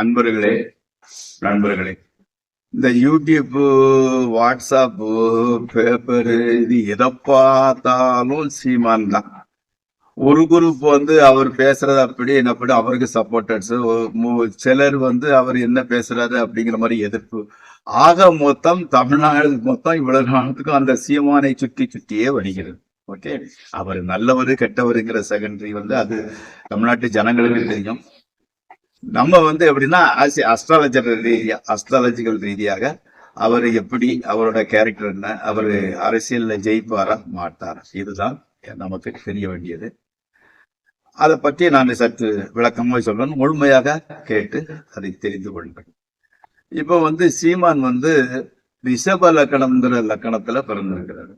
அன்பர்களே நண்பர்களே இந்த யூடியூப்பு வாட்ஸ்அப்பு பேப்பரு இது எதை பார்த்தாலும் சீமான் தான். ஒரு குரூப் வந்து அவர் பேசுறது அப்படி என்னப்படி அவருக்கு சப்போர்ட்டர்ஸ் சிலர் வந்து அவர் என்ன பேசுறாரு அப்படிங்கிற மாதிரி எதிர்ப்பு. ஆக மொத்தம் தமிழ்நாடு மொத்தம் இவ்வளவு நாளுக்கும் அந்த சீமானை சுற்றி சுற்றியே வருகிறது. ஓகே? அவர் நல்லவர் கெட்டவருங்கிற செகண்டரி வந்து அது தமிழ்நாட்டு ஜனங்களுக்கு தெரியும். நம்ம வந்து எப்படின்னா அஸ்ட்ராலஜர் ரீதியா அஸ்ட்ராலஜிக்கல் ரீதியாக அவர் எப்படி அவரோட கேரக்டர் என்ன அவர் அரசியலில் ஜெயிப்பாரா மாட்டாரா? இதுதான் நமக்கு தெரிய வேண்டியது. அதை பற்றி நான் சற்று விளக்கமாக சொல்லணும் முழுமையாக கேட்டு அதை தெரிந்து கொள்ளுங்கள். இப்போ வந்து சீமான் வந்து ரிஷப லக்கணம்ங்கிற லக்கணத்துல பிறந்திருக்கிறாரு.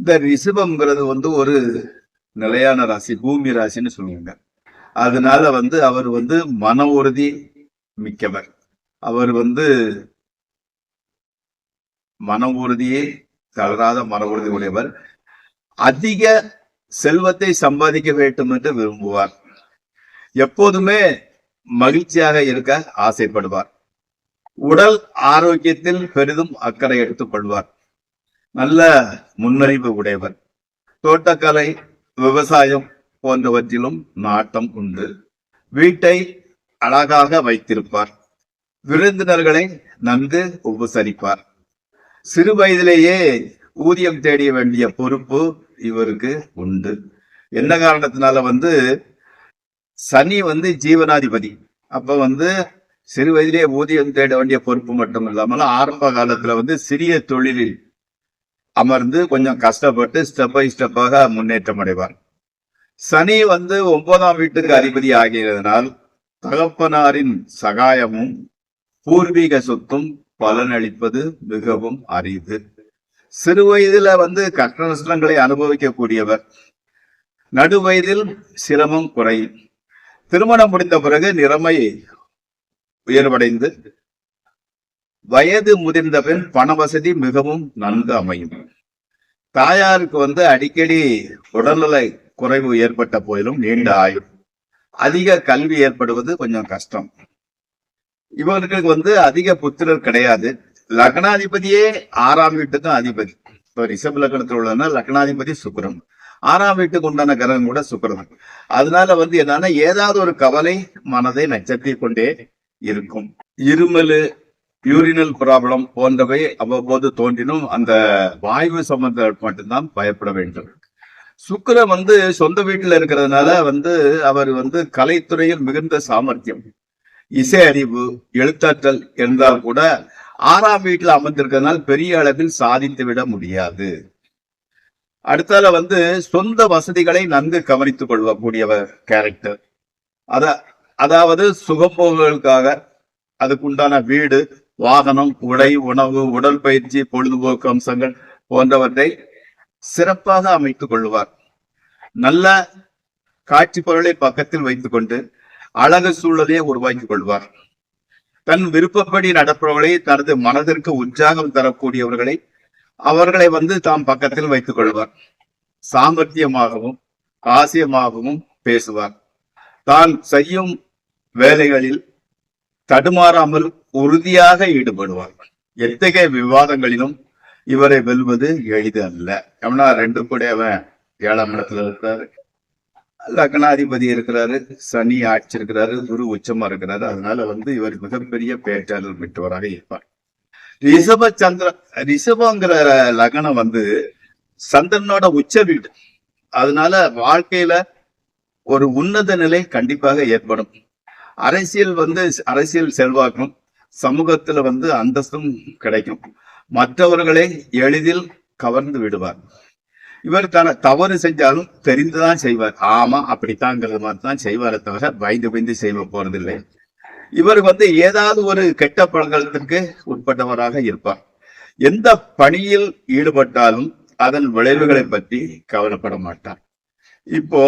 இந்த ரிஷபம்ங்கிறது வந்து ஒரு நிலையான ராசி பூமி ராசின்னு சொல்லுவாங்க. அதனால வந்து அவர் வந்து மன உறுதி மிக்கவர். அவர் வந்து மன உறுதியை தளராத மன உறுதி உடையவர். அதிக செல்வத்தை சம்பாதிக்க வேண்டும் என்று விரும்புவார். எப்போதுமே மகிழ்ச்சியாக இருக்க ஆசைப்படுவார். உடல் ஆரோக்கியத்தில் பெரிதும் அக்கறை எடுத்துக் கொள்வார். நல்ல முன்னறிவு உடையவர். தோட்டக்கலை விவசாயம் போன்றவற்றிலும் நாட்டம் உண்டு. வீட்டை அழகாக வைத்திருப்பார். விருந்தினர்களை நன்கு உபசரிப்பார். சிறு வயதிலேயே ஊதியம் தேடிய வேண்டிய பொறுப்பு இவருக்கு உண்டு. என்ன காரணத்தினால வந்து சனி வந்து ஜீவனாதிபதி. அப்ப வந்து சிறு வயதிலேயே ஊதியம் தேட வேண்டிய பொறுப்பு மட்டும் இல்லாமல் ஆரம்ப காலத்துல வந்து சிறிய தொழிலில் அமர்ந்து கொஞ்சம் கஷ்டப்பட்டு ஸ்டெப் பை ஸ்டெப்பாக முன்னேற்றம் அடைவார். சனி வந்து ஒன்பதாம் வீட்டுக்கு அதிபதி ஆகியதனால் தகப்பனாரின் சகாயமும் பூர்வீக சொத்தும் பலனளிப்பது மிகவும் அரிது. சிறு வயதுல வந்து கஷ்ட நஷ்டங்களை அனுபவிக்கக்கூடியவர். நடு வயதில் சிரமம் குறையும் திருமணம் முடிந்த பிறகு நிலைமை உயர்வடைந்து வயது முதிர்ந்த பின் பண வசதி மிகவும் நன்கு அமையும். தாயாருக்கு வந்து அடிக்கடி உடல்நிலை குறைவு ஏற்பட்ட போதிலும் நீண்ட ஆயுள். அதிக கல்வி ஏற்படுவது கொஞ்சம் கஷ்டம். இவர்களுக்கு வந்து அதிக புத்திரர் கிடையாது. லக்னாதிபதியே ஆறாம் வீட்டுக்கும் அதிபதி. இப்போ ரிஷப் லக்னத்தில் உள்ளதுன்னா லக்னாதிபதி சுக்கரன். ஆறாம் வீட்டுக்கு உண்டான கிரகம் கூட சுக்கரன். அதனால வந்து என்னன்னா ஏதாவது ஒரு கவலை மனதை நச்சத்தி கொண்டே இருக்கும். இருமல் யூரினல் ப்ராப்ளம் போன்றவை அவ்வப்போது தோன்றினும் அந்த வாய்வு சம்பந்தம் மட்டும்தான் பயப்பட வேண்டும். சுக்கரன் வந்து சொந்த வீட்டுல இருக்கிறதுனால வந்து அவர் வந்து கலைத்துறையில் மிகுந்த சாமர்த்தியம். இசை அறிவு எழுத்தாற்றல் இருந்தால் கூட ஆறாம் வீட்டில் அமர்ந்திருக்கிறதுனால் பெரிய அளவில் சாதித்து விட முடியாது. அடுத்தால வந்து சொந்த வசதிகளை நன்கு கவனித்துக் கொள்ளக்கூடியவர் கேரக்டர் அத அதாவது சுகம்போகங்களுக்காக அதுக்குண்டான வீடு வாகனம் உடை உணவு உடற்பயிற்சி பொழுதுபோக்கு அம்சங்கள் போன்றவற்றை சிறப்பாக அமைத்துக் கொள்வார் நல்ல காட்சி பொருளை பக்கத்தில் வைத்துக் கொண்டு அழகு சூழலையே உருவாக்கிக் கொள்வார். தன் விருப்பப்படி நடப்பவர்களை தனது மனதிற்கு உற்சாகம் தரக்கூடியவர்களை அவர்களை வந்து தாம் பக்கத்தில் வைத்துக் கொள்வார். சாமர்த்தியமாகவும் ஆசியமாகவும் பேசுவார். தான் செய்யும் வேலைகளில் தடுமாறாமல் உறுதியாக ஈடுபடுவார்கள். எத்தகைய விவாதங்களிலும் இவரை வெல்வது எளிது அல்ல. ஏன்னா ரெண்டு கூட அவன் ஏழாம் இடத்துல இருக்கிறாரு. லக்னாதிபதி இருக்கிறாரு சனி ஆட்சி இருக்கிறாரு குரு உச்சமா இருக்கிறாரு. அதனால வந்து இவர் மிகப்பெரிய பேச்சாளர் மிட்டவராக இருப்பார். ரிஷப சந்திர ரிஷபங்கிற லக்னம் வந்து சந்திரனோட உச்ச வீடு. அதனால வாழ்க்கையில ஒரு உன்னத நிலை கண்டிப்பாக ஏற்படும். அரசியல் வந்து அரசியல் செல்வாக்கும் சமூகத்துல வந்து அந்தஸ்தும் கிடைக்கும். மற்றவர்களை எளிதில் கவர்ந்து விடுவார். இவர் தன தவறு செஞ்சாலும் தெரிந்துதான் செய்வார். ஆமா அப்படித்தாங்கிறது மாதிரி தான் செய்வாரே தவிர பயந்து பயந்து செய்வ போறதில்லை. இவர் வந்து ஏதாவது ஒரு கெட்ட பழக்கத்திற்கு உட்பட்டவராக இருப்பார். எந்த பணியில் ஈடுபட்டாலும் அதன் விளைவுகளை பற்றி கவலைப்பட மாட்டார். இப்போ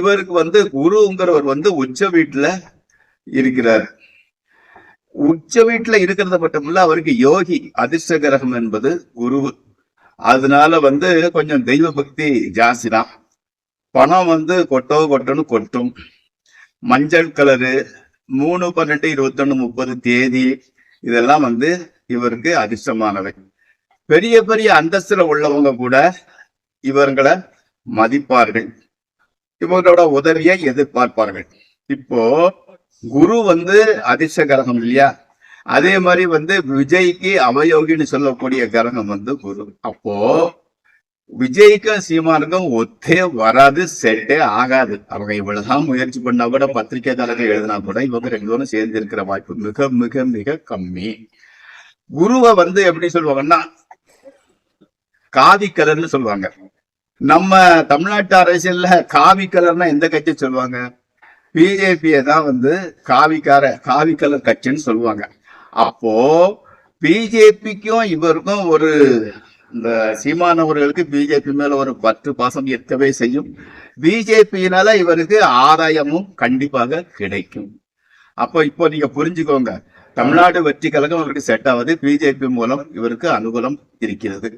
இவருக்கு வந்து குருங்கிறவர் வந்து உச்ச வீட்டுல இருக்கிறார். உச்ச வீட்டுல இருக்கிறது மட்டுமில்ல அவருக்கு யோகி அதிர்ஷ்ட கிரகம் என்பது குருவு அதனால வந்து கொஞ்சம் தெய்வ பக்தி ஜாஸ்தி தான். பணம் வந்து கொட்டோ கொட்டோன்னு கொட்டும். மஞ்சள் கலரு மூணு பன்னெண்டு இருபத்தொன்னு முப்பது தேதி இதெல்லாம் வந்து இவருக்கு அதிர்ஷ்டமானவை. பெரிய பெரிய அந்தஸ்துல உள்ளவங்க கூட இவர்களை மதிப்பார்கள். இவங்களோட உதவியை எதிர்பார்ப்பார்கள். இப்போ குரு வந்து அதிர்ஷ்ட கிரகம் இல்லையா? அதே மாதிரி வந்து விஜய்க்கு அவயோகின்னு சொல்லக்கூடிய கிரகம் வந்து குரு. அப்போ விஜய்க்கும் சீமானுக்கும் ஒத்தே வராது செட்டே ஆகாது. அவங்க இவ்வளவுதான் முயற்சி பண்ணா கூட பத்திரிகைதாரர்கள் எழுதினா கூட இவங்க ரெண்டு பேரும் சேர்ந்து இருக்கிற வாய்ப்பு மிக மிக மிக கம்மி. குருவை வந்து எப்படி சொல்லுவாங்கன்னா காவி கலர்னு சொல்லுவாங்க. நம்ம தமிழ்நாட்டு அரசியல்ல காவி கலர்னா எந்த கட்சி சொல்லுவாங்க? பிஜேபியை தான் வந்து காவிக்கார காவிக்கலர் கட்சின்னு சொல்லுவாங்க. அப்போ பிஜேபிக்கும் இவருக்கும் ஒரு இந்த சீமானவர்களுக்கு பிஜேபி மேல ஒரு பற்று பாசம் இருக்கவே செய்யும். பிஜேபியினால இவருக்கு ஆதாயமும் கண்டிப்பாக கிடைக்கும். அப்போ இப்போ நீங்க புரிஞ்சுக்கோங்க. தமிழ்நாடு வெற்றி கழகம் இவருக்கு செட் ஆகுது. பிஜேபி மூலம் இவருக்கு அனுகூலம் இருக்கிறது.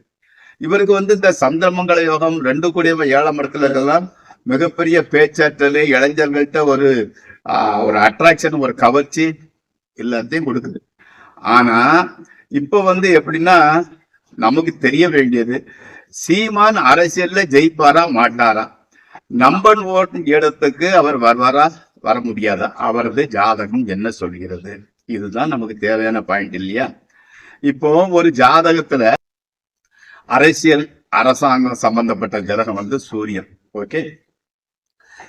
இவருக்கு வந்து இந்த சந்திரமங்கல யோகம் ரெண்டு கூடிய ஏழாம் இடத்துல இருக்கலாம். மிகப்பெரிய பேச்சாற்றல் இளைஞர்கள்ட்ட ஒரு ஒரு அட்ராக்ஷன் ஒரு கவர்ச்சி எல்லாத்தையும் கொடுக்குது. ஆனா இப்ப வந்து எப்படின்னா நமக்கு தெரிய வேண்டியது சீமான் அரசியல்ல ஜெயிப்பாரா மாட்டாரா? நம்பன் ஓட் இடத்துக்கு அவர் வருவாரா? வர முடியாதா? அவரது ஜாதகம் என்ன சொல்கிறது? இதுதான் நமக்கு தேவையான பாயிண்ட் இல்லையா? இப்போ ஒரு ஜாதகத்துல அரசியல் அரசாங்கம் சம்பந்தப்பட்ட ஜாதகம் வந்து சூரியன் ஓகே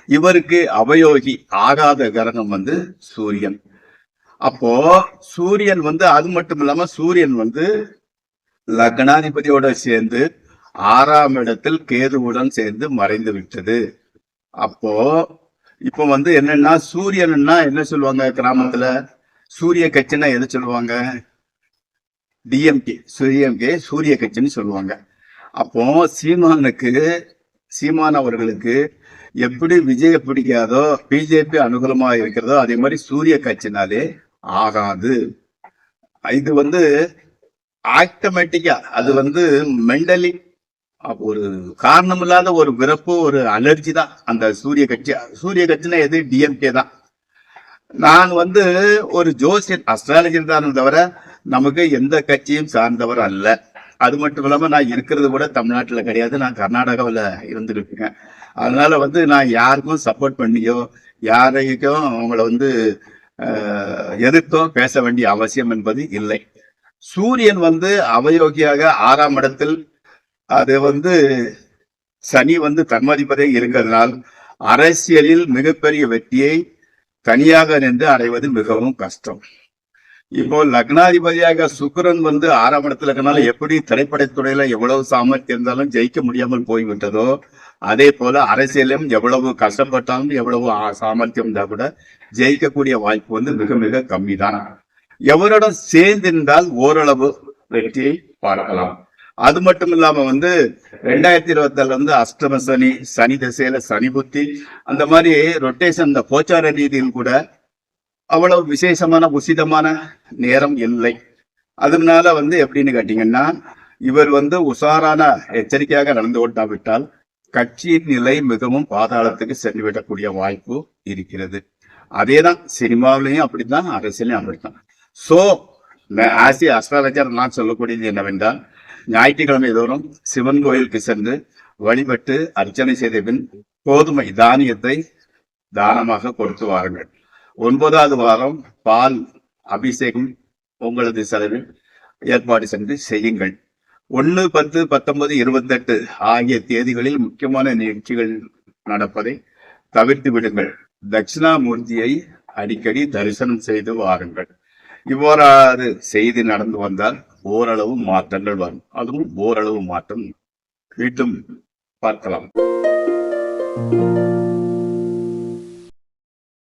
இவருக்கு அவயோகி ஆகாத கிரகம் வந்து சூரியன். அப்போ சூரியன் வந்து அது மட்டும் இல்லாம சூரியன் வந்து லக்னாதிபதியோட சேர்ந்து ஆறாம் இடத்தில் கேதுவுடன் சேர்ந்து மறைந்து விட்டது. அப்போ இப்போ வந்து என்னன்னா சூரியன்னா என்ன சொல்லுவாங்க கிராமத்துல? சூரிய கட்சின்னா எது சொல்லுவாங்க? டிஎம்கே சூரியம்கே சூரிய கட்சின்னு சொல்லுவாங்க. அப்போ சீமானுக்கு சீமான் அவர்களுக்கு எப்படி விஜய பிடிக்காதோ பிஜேபி அனுகூலமா இருக்கிறதோ அதே மாதிரி சூரிய கட்சினாலே ஆகாது. இது வந்து ஆட்டோமேட்டிக்கா அது வந்து மென்டலி ஒரு காரணம் இல்லாத ஒரு விறப்பு ஒரு அலர்ஜி தான் அந்த சூரிய கட்சி. சூரிய கட்சினா எது? டிஎம்கே தான். நான் வந்து ஒரு ஜோசியர் அஸ்ட்ராலஜர் தான் தவிர நமக்கு எந்த கட்சியும் சார்ந்தவர் அல்ல. அது மட்டும் இல்லாம நான் இருக்கிறது கூட தமிழ்நாட்டுல கிடையாது. நான் கர்நாடகாவில் இருந்திருக்கேன் அதனால வந்து நான் யாருக்கும் சப்போர்ட் பண்ணியோ யாரையும் அவங்கள வந்து எதிர்த்தோ பேச வேண்டிய அவசியம் என்பது இல்லை. சூரியன் வந்து அவயோகியாக ஆறாம் இடத்தில் அது வந்து சனி வந்து தன்மதிப்பதே இருக்கிறதுனால் அரசியலில் மிகப்பெரிய வெற்றியை தனியாக நின்று அடைவது மிகவும் கஷ்டம். இப்போ லக்னாதிபதியாக சுக்கரன் வந்து ஆறாம் இடத்துல இருக்கனால எப்படி திரைப்படத்துறையில எவ்வளவு சாமர்த்தியம் இருந்தாலும் ஜெயிக்க முடியாமல் போய்விட்டதோ அதே போல அரசியலும் எவ்வளவு கஷ்டப்பட்டாலும் எவ்வளவு சாமர்த்தியம் இருந்தா கூட ஜெயிக்கக்கூடிய வாய்ப்பு வந்து மிக மிக கம்மி தான் எவரோட சேர்ந்திருந்தால் ஓரளவு வெற்றியை பார்க்கலாம். அது மட்டும் இல்லாம வந்து ரெண்டாயிரத்தி இருபத்தி வந்து அஷ்டம சனி சனி திசையில சனி புத்தி அந்த மாதிரி ரொட்டேஷன் இந்த கோச்சார ரீதியில் கூட அவ்வளவு விசேஷமான உசிதமான நேரம் இல்லை. அதனால வந்து எப்படின்னு கேட்டீங்கன்னா இவர் வந்து உஷாரான எச்சரிக்கையாக நடந்து கொண்டாவிட்டால் கட்சியின் நிலை மிகவும் பாதாளத்துக்கு சென்று விடக்கூடிய வாய்ப்பு இருக்கிறது. அதேதான் சினிமாவிலையும் அப்படித்தான் அரசியலையும் அப்படித்தான். சோ ஆசி அஸ்ட்ராலஜர் நான் சொல்லக்கூடியது என்னவென்றால் ஞாயிற்றுக்கிழமை தோறும் சிவன் கோயிலுக்கு சென்று வழிபட்டு அர்ச்சனை செய்த பின் கோதுமை தானியத்தை தானமாக கொடுத்து வாருங்கள். ஒன்பதாவது வாரம் பால் அபிஷேகம் உங்களது செலவில் ஏற்பாடு சென்று செய்யுங்கள். ஒன்று பத்து பத்தொன்பது இருபத்தெட்டு ஆகிய தேதிகளில் முக்கியமான நிகழ்ச்சிகள் நடப்பதை தவிர்த்து விடுங்கள். தட்சிணாமூர்த்தியை அடிக்கடி தரிசனம் செய்து வாருங்கள். இவ்வாறு செய்தி நடந்து வந்தால் ஓரளவு மாற்றங்கள் வரும். அதுவும் ஓரளவு மாற்றம் மீண்டும் பார்க்கலாம்.